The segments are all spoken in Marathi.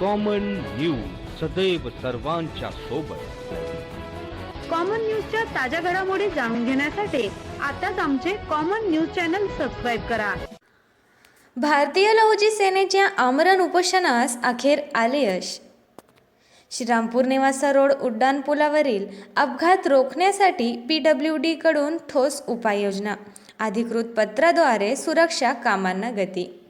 कॉमन न्यूज सदैव सर्वांच्या सोबत. कॉमन न्यूजच्या ताज्या घडामोडी जाणून घेण्यासाठी आताच आमचे कॉमन न्यूज चॅनल सबस्क्राईब करा. भारतीय लहुजी सेनेच्या आमरण उपोषणास अखेर आले यश. श्रीरामपूर निवासा रोड उड्डाणपुलावरील अपघात रोखण्यासाठी पी डब्ल्यू डीकडून ठोस उपाययोजना. अधिकृत पत्राद्वारे सुरक्षा कामांना गती.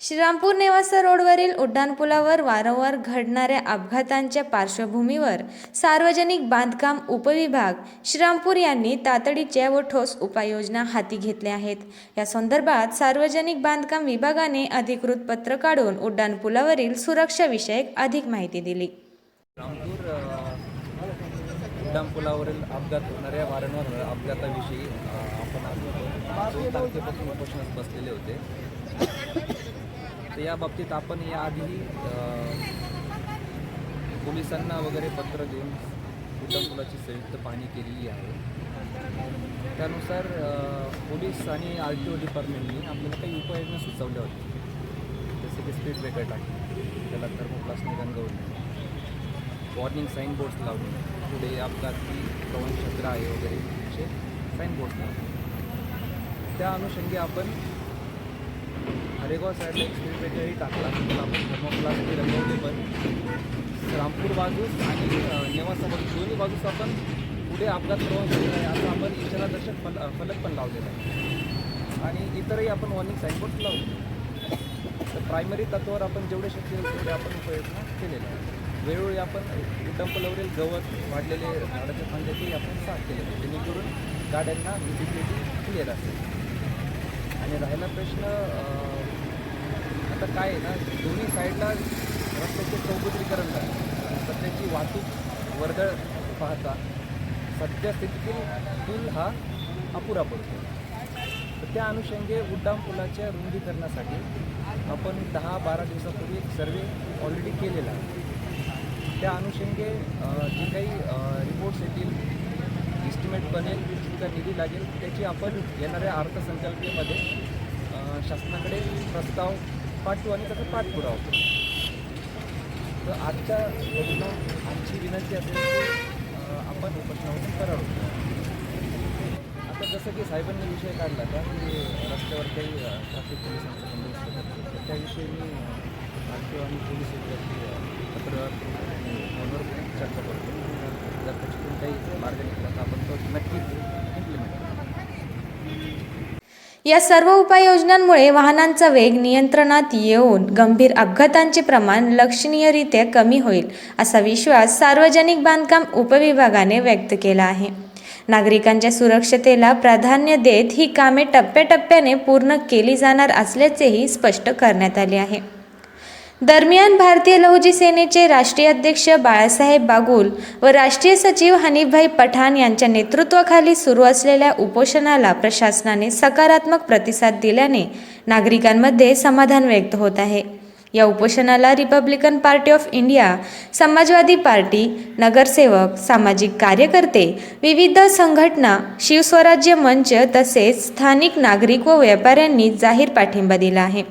श्रीरामपूर नेवासा रोडवरील उड्डाणपुलावर वारंवार घडणाऱ्या अपघातांच्या पार्श्वभूमीवर सार्वजनिक बांधकाम उपविभाग श्रीरामपूर यांनी तातडीच्या व ठोस उपाययोजना हाती घेतल्या आहेत. या संदर्भात सार्वजनिक बांधकाम विभागाने अधिकृत पत्र काढून उड्डाणपुलावरील सुरक्षाविषयक अधिक माहिती दिली. उड्डाणपुलावरील अपघात होणाऱ्या वारंवार अपघाताविषयी आपण आज दोन तारखेपासून उपोषणात बसलेले होते. तर या बाबतीत आपण याआधी पोलिसांना वगैरे पत्र देऊन उड्डाणपुलाची संयुक्त पाहणी केलेली आहे. त्यानुसार पोलीस आणि आर टी ओ डिपार्टमेंटनी आपल्याला काही उपाययोजना सुचवल्या होत्या. जसे की स्पीड ब्रेकर टाकणे त्याला थर्मोप्लास्टिक रंगवणे वॉर्निंग साईन बोर्ड्स लावणे पुढे अपघाती प्रवणक्षेत्र आहे वगैरे असे साईन बोर्ड्स लावणे. त्या अनुषंगी आपण हरेगाव साईडला एक ब्रेकरही टाकला आपण थर्मोप्लास्टिक रंगवले पण रामपूर बाजूस आणि अ, नेवासा बाजूस दोन्ही बाजूस आपण पुढे अपघात प्रवणक्षेत्र आहे असं आपण इशारादर्शक फल फलक पण लावलेला आहे. आणि इतरही आपण वॉर्निंग साईनबोर्ड लावले तर प्रायमरी तत्वावर आपण जेवढे शक्य होईल तेवढे आपण प्रयत्न केलेले आहे वेळोवेळी आपण डंपलवरील गवत वाढलेले झाडाचे फांद्याचेही आपण साफ केले जेणेकरून गाड्यांना विजिबिलिटी क्लिअर असेल. आणि राहिला प्रश्न आता काय आहे ना दोन्ही साईडला रस्त्याचे चौपदरीकरण झालं. सध्याची वाहतूक वर्दळ पाहता सद्यस्थितीतील पूल हा अपुरा पडतो. तर त्या अनुषंगे उड्डाणपुलाच्या रुंदीकरणासाठी आपण दहा बारा दिवसापूर्वी एक सर्वे ऑलरेडी केलेला आहे. त्या अनुषंगे जे काही रिपोर्ट्स येतील इस्टिमेट बनेल जितका निधी लागेल त्याची आपण येणाऱ्या अर्थसंकल्पनेमध्ये शासनाकडे प्रस्ताव पाठवू आणि त्याचा पाठपुरावा करू. तर आजच्या घटना आमची विनंती असेल की आपण उपोषणावरून करावं. आता जसं की साहेबांनी विषय काढला का की रस्त्यावर काही ट्रॅफिक पोलिसांचा बंदोबस्त करतो त्याविषयी मी आर आणि पोलीस या सर्व उपाययोजनांमुळे वाहनांचा वेग नियंत्रणात येऊन गंभीर अपघातांचे प्रमाण लक्षणीयरित्या कमी होईल असा विश्वास सार्वजनिक बांधकाम उपविभागाने व्यक्त केला आहे. नागरिकांच्या सुरक्षतेला प्राधान्य देत ही कामे टप्प्याटप्प्याने पूर्ण केली जाणार असल्याचेही स्पष्ट करण्यात आले आहे. दरम्यान भारतीय लहुजी सेनेचे राष्ट्रीय अध्यक्ष बाळासाहेब बागुल व राष्ट्रीय सचिव हनीफभाई पठाण यांच्या नेतृत्वाखाली सुरू असलेल्या उपोषणाला प्रशासनाने सकारात्मक प्रतिसाद दिल्याने नागरिकांमध्ये समाधान व्यक्त होत आहे. या उपोषणाला Republican Party of India Samajwadi Party नगरसेवक सामाजिक कार्यकर्ते विविध संघटना शिवस्वराज्य मंच तसेच स्थानिक नागरिक व व्यापाऱ्यांनी जाहीर पाठिंबा दिला आहे.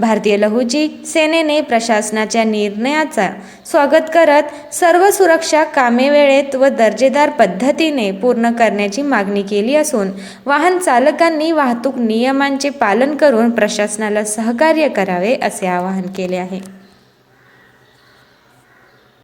भारतीय लहुजी सेनेने प्रशासनाच्या निर्णयाचा स्वागत करत सर्व सुरक्षा कामे वेळेत व दर्जेदार पद्धतीने पूर्ण करण्याची मागणी केली असून वाहन चालकांनी वाहतूक नियमांचे पालन करून प्रशासनाला सहकार्य करावे असे आवाहन केले आहे.